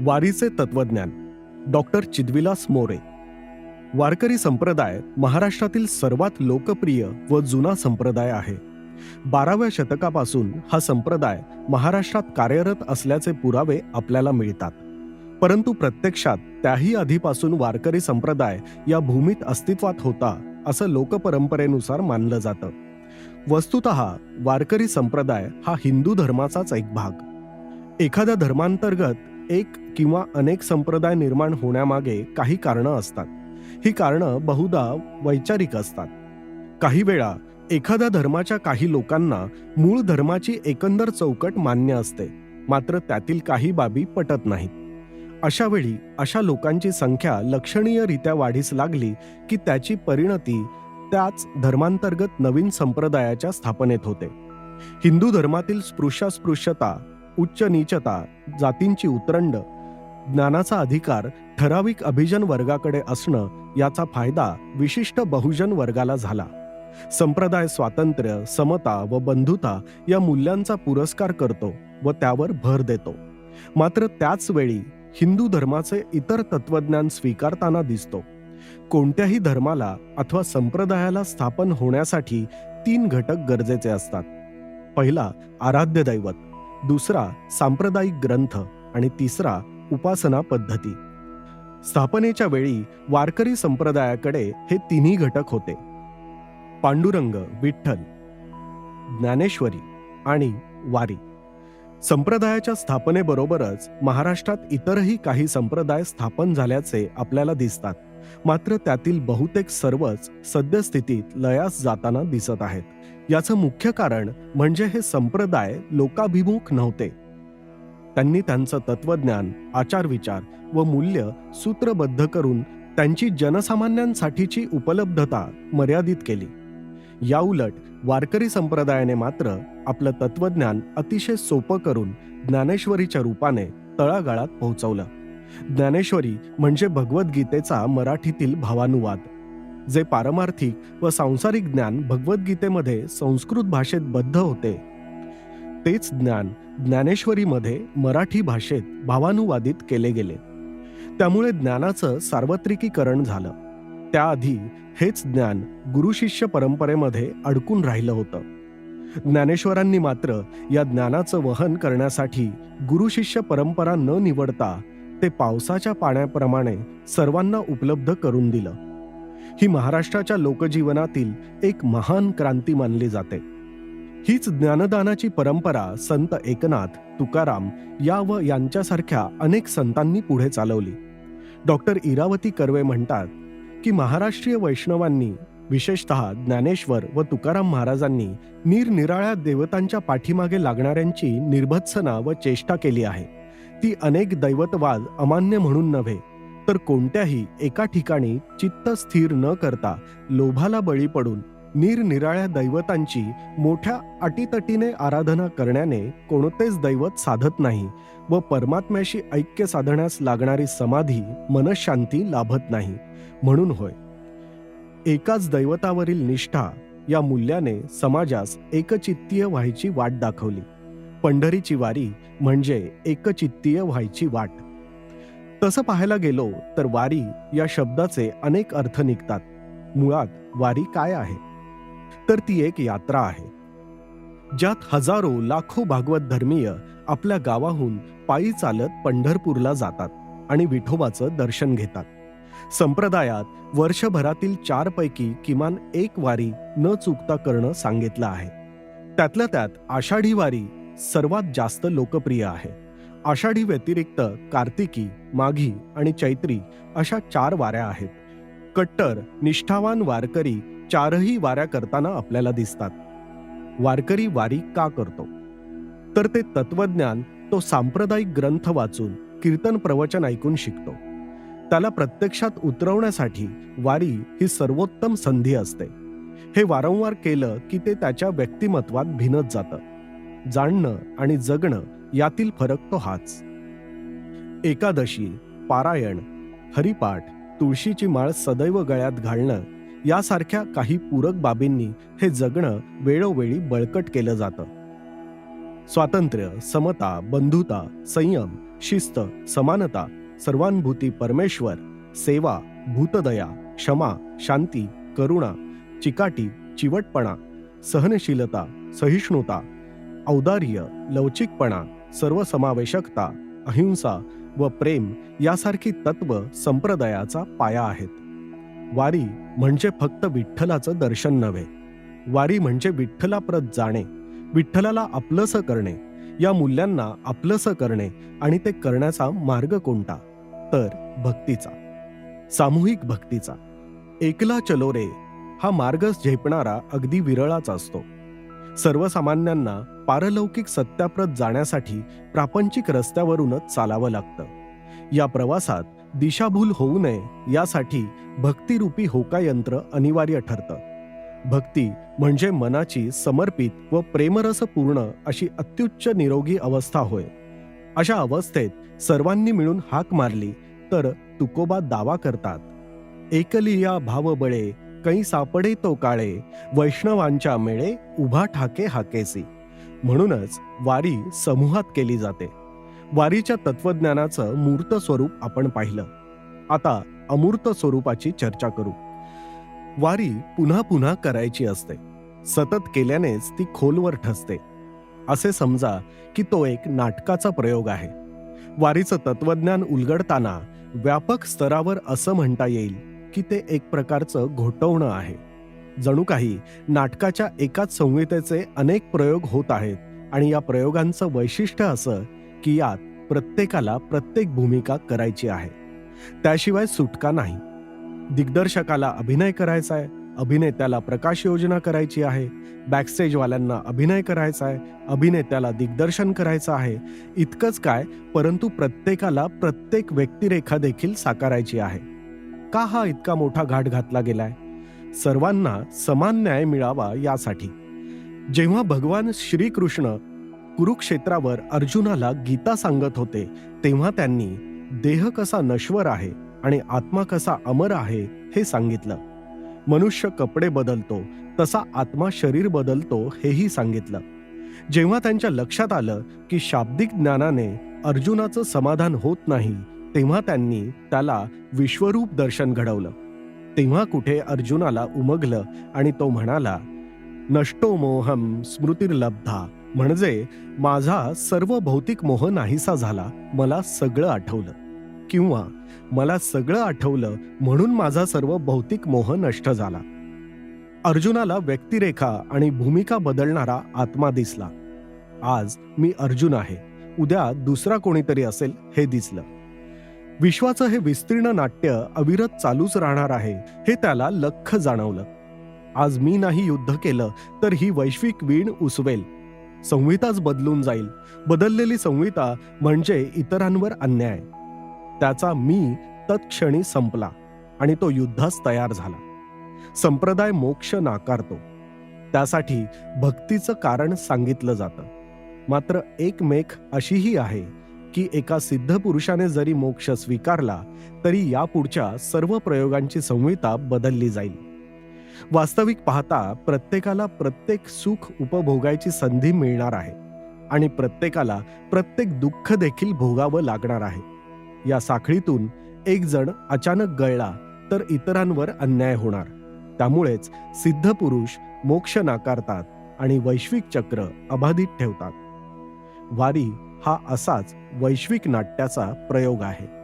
वारीचे तत्वज्ञान डॉक्टर चिदविलास मोरे. वारकरी संप्रदाय महाराष्ट्रातील सर्वात लोकप्रिय व जुना संप्रदाय आहे. बाराव्या शतकापासून हा संप्रदाय महाराष्ट्रात कार्यरत असल्याचे पुरावे आपल्याला मिळतात. परंतु प्रत्यक्षात त्याही आधीपासून वारकरी संप्रदाय या भूमीत अस्तित्वात होता असं लोकपरंपरेनुसार मानलं जातं. वस्तुत वारकरी संप्रदाय हा हिंदू धर्माचाच एक भाग. एखाद्या धर्मांतर्गत एक किंवा अनेक संप्रदाय निर्माण होण्यामागे काही कारणं असतात. ही कारणं बहुधा वैचारिक असतात. काही वेळा एखाद्या धर्माच्या काही लोकांना मूळ धर्माची एकंदर चौकट मान्य असते मात्र त्यातील काही बाबी पटत नाहीत. अशा वेळी अशा लोकांची संख्या लक्षणीयरित्या वाढीस लागली की त्याची परिणती त्याच धर्मांतर्गत नवीन संप्रदायाच्या स्थापनेत होते. हिंदू धर्मातील स्पृश्यास्पृश्यता उच्च नीचता जातींची उतरंड ज्ञानाचा अधिकार ठराविक अभिजन वर्गाकडे असणं याचा फायदा विशिष्ट बहुजन वर्गाला झाला. संप्रदाय स्वातंत्र्य समता व बंधुता या मूल्यांचा पुरस्कार करतो व त्यावर भर देतो. मात्र त्याच वेळी हिंदू धर्माचे इतर तत्वज्ञान स्वीकारताना दिसतो. कोणत्याही धर्माला अथवा संप्रदायाला स्थापन होण्यासाठी तीन घटक गरजेचे असतात. पहिला आराध्य दैवत. दुसरा सांप्रदायिक ग्रंथ आणि तिसरा उपासना पद्धती. स्थापनेच्या वेळी वारकरी संप्रदायाकडे हे तिन्ही घटक होते. पांडुरंग विठ्ठल ज्ञानेश्वरी आणि वारी. संप्रदायाच्या स्थापनेबरोबरच महाराष्ट्रात इतरही काही संप्रदाय स्थापन झाल्याचे आपल्याला दिसतात. मात्र त्यातील बहुतेक सर्वच सद्यस्थितीत लयास जाताना दिसत आहेत. याचं मुख्य कारण म्हणजे हे संप्रदाय लोकाभिमुख नव्हते. त्यांनी त्यांचं तत्वज्ञान आचारविचार व मूल्य सूत्रबद्ध करून त्यांची जनसामान्यांसाठीची उपलब्धता मर्यादित केली. याउलट वारकरी संप्रदायाने मात्र आपलं तत्वज्ञान अतिशय सोपं करून ज्ञानेश्वरीच्या रूपाने तळागाळात पोहोचवलं. ज्ञानेश्वरी म्हणजे भगवद्गीतेचा मराठीतील भावानुवाद. जे पारमार्थिक व सांसारिक ज्ञान भगवद्गीतेमध्ये संस्कृत भाषेत बद्ध होते. तेच ज्ञान ज्ञानेश्वरीमध्ये मराठी भाषेत भावानुवादित केले गेले. त्यामुळे ज्ञानाचं सार्वत्रिकीकरण झालं. त्याआधी हेच ज्ञान गुरुशिष्य परंपरेमध्ये अडकून राहिलं होतं. ज्ञानेश्वरांनी मात्र या ज्ञानाचं वहन करण्यासाठी गुरुशिष्य परंपरा न निवडता ते पावसाच्या पाण्याप्रमाणे सर्वांना उपलब्ध करून दिलं. ही महाराष्ट्राच्या लोकजीवनातील एक महान क्रांती मानली जाते. हीच ज्ञानदानाची परंपरा संत एकनाथ तुकाराम या व यांच्यासारख्या अनेक संतांनी पुढे चालवली. डॉक्टर इरावती कर्वे म्हणतात की महाराष्ट्रीय वैष्णवांनी विशेषतः ज्ञानेश्वर व तुकाराम महाराजांनी निरनिराळ्या देवतांच्या पाठीमागे लागणाऱ्यांची निर्भत्सना व चेष्टा केली आहे. ती अनेक दैवतवाद अमान्य म्हणून नव्हे तर कोणत्याही एका ठिकाणी चित्त स्थिर न करता लोभाला बळी पडून निरनिराळ्या दैवतांची मोठ्या अटीतटीने आराधना करण्याने कोणतेच दैवत साधत नाही व परमात्म्याशी ऐक्य साधण्यास लागणारी समाधी मनशांती लाभत नाही. म्हणून होय. एकाच दैवतावरील निष्ठा या मूल्याने समाजास एकचित्तीय व्हायची वाट दाखवली. पंढरीची वारी म्हणजे एकचित्तीय व्हायची वाट. तसं पाहायला गेलो तर वारी या शब्दाचे अनेक अर्थ निघतात. मुळात वारी काय आहे? तर ती एक यात्रा आहे. ज्यात हजारो लाखो भागवत धर्मीय आपल्या गावाहून पायी चालत पंढरपूरला जातात आणि विठोबाचं दर्शन घेतात. संप्रदायात वर्षभरातील चार पैकी किमान एक वारी न चुकता करणं सांगितलं आहे. त्यातल्या त्यात आषाढी वारी सर्वात जास्त लोकप्रिय आहे. आषाढी व्यतिरिक्त कार्तिकी माघी आणि चैत्री अशा चार वाऱ्या आहेत. कट्टर निष्ठावान वारकरी चारही वाऱ्या करताना आपल्याला दिसतात. वारकरी वारी का करतो? तर ते तत्वज्ञान तो सांप्रदायिक ग्रंथ वाचून कीर्तन प्रवचन ऐकून शिकतो. त्याला प्रत्यक्षात उतरवण्यासाठी वारी ही सर्वोत्तम संधी असते. हे वारंवार केलं की ते त्याच्या व्यक्तिमत्वात भिनत जातं. जाणणं आणि जगणं यातील फरक तो हाच. एकादशी पारायण हरिपाठ तुळशीची माळ सदैव गळ्यात घालणं यासारख्या काही पूरक बाबींनी हे जगणं वेळोवेळी बळकट केलं जातं. स्वातंत्र्य समता बंधुता संयम शिस्त समानता सर्वानुभूती परमेश्वर सेवा भूतदया क्षमा शांती करुणा चिकाटी चिवटपणा सहनशीलता सहिष्णुता औदार्य लवचिकपणा सर्वसमावेशकता अहिंसा व प्रेम यासारखी तत्व संप्रदायाचा पाया आहेत. वारी म्हणजे फक्त विठ्ठलाचं दर्शन नव्हे. वारी म्हणजे विठ्ठलाप्रत जाणे विठ्ठलाला आपलंसं करणे या मूल्यांना आपलंसं करणे आणि ते करण्याचा मार्ग कोणता? तर भक्तीचा सामूहिक भक्तीचा. एकला चलो रे हा मार्गच झेपणारा अगदी विरळाच असतो. सर्वसामान्यांना पारलौकिक सत्याप्रत जाण्यासाठी प्रापंचिक रस्त्यावरूनच चालावं लागतं. या प्रवासात दिशाभूल होऊ नये यासाठी भक्तिरूपी होकायंत्र अनिवार्य ठरतं. भक्ती म्हणजे मनाची समर्पित व प्रेमरसपूर्ण अशी अत्युच्च निरोगी अवस्था होय. अशा अवस्थेत सर्वांनी मिळून हाक मारली तर तुकोबा दावा करतात. एकलिया भावबळे कई सापडे तो काळे. वैष्णवांच्या मेळे उभा ठाके हाकेसी. म्हणूनच वारी समूहात केली जाते. वारीच्या तत्वज्ञानाचं मूर्त स्वरूप आपण पाहिलं. आता अमूर्त स्वरूपाची चर्चा करू. वारी पुन्हा पुन्हा करायची असते. सतत केल्यानेच ती खोलवर ठसते. असे समजा की तो एक नाटकाचा प्रयोग आहे. वारीचं तत्वज्ञान उलगडताना व्यापक स्तरावर असं म्हणता येईल. की ते एक प्रकारचं घोटवणं आहे. जणू काही नाटकाच्या एकाच संहितेचे अनेक प्रयोग होत आहेत आणि या प्रयोगांचं वैशिष्ट्य असं की यात प्रत्येकाला प्रत्येक भूमिका करायची आहे. त्याशिवाय सुटका नाही. दिग्दर्शकाला अभिनय करायचा आहे अभिनेत्याला प्रकाश योजना करायची आहे बॅकस्टेजवाल्यांना अभिनय करायचा आहे अभिनेत्याला दिग्दर्शन करायचं आहे इतकंच काय परंतु प्रत्येकाला प्रत्येक व्यक्तिरेखा देखील साकारायची आहे. का हा इतका मोठा घाट घातला गेलाय. सर्वांना समान न्याय मिळावा यासाठी. जेव्हा भगवान श्रीकृष्ण कुरुक्षेत्रावर अर्जुनाला गीता सांगत होते तेव्हा त्यांनी देह कसा नश्वर आहे आणि आत्मा कसा अमर आहे हे सांगितलं. मनुष्य कपडे बदलतो तसा आत्मा शरीर बदलतो हेही सांगितलं. जेव्हा त्यांच्या लक्षात आलं की शाब्दिक ज्ञानाने अर्जुनाचं समाधान होत नाही तेव्हा त्यांनी त्याला विश्वरूप दर्शन घडवलं. तेव्हा कुठे अर्जुनाला उमगलं आणि तो म्हणाला नष्टो मोहम स्मृतिर्लब्धा. म्हणजे माझा सर्व भौतिक मोह नाहीसा झाला. मला सगळं आठवलं. किंवा मला सगळं आठवलं म्हणून माझा सर्व भौतिक मोह नष्ट झाला. अर्जुनाला व्यक्तिरेखा आणि भूमिका बदलणारा आत्मा दिसला. आज मी अर्जुन आहे. उद्या दुसरा कोणीतरी असेल हे दिसलं. विश्वाचं हे विस्तीर्ण नाट्य अविरत चालूच राहणार आहे हे त्याला लख जाणवलं. आज मी नाही युद्ध केलं तर ही वैश्विक वीण उसवेल. संहिताच बदलून जाईल. बदललेली संहिता म्हणजे इतरांवर अन्याय. त्याचा मी तत्क्षणी संपला आणि तो युद्धास तयार झाला. संप्रदाय मोक्ष नाकारतो. त्यासाठी भक्तीचं कारण सांगितलं जातं. मात्र एक मेख अशीही आहे. की एका सिद्ध पुरुषाने जरी मोक्ष स्वीकारला तरी यापुढच्या सर्व प्रयोगांची संहिता बदलली जाईल. वास्तविक पाहता प्रत्येकाला प्रत्येक सुख उपभोगायची संधी मिळणार आहे आणि प्रत्येकाला प्रत्येक दुःख देखील भोगावं लागणार आहे. या साखळीतून एक जण अचानक गळला तर इतरांवर अन्याय होणार. त्यामुळेच सिद्ध पुरुष मोक्ष नाकारतात आणि वैश्विक चक्र अबाधित ठेवतात. वारी हा असाच वैश्विक नाट्याचा प्रयोग आहे.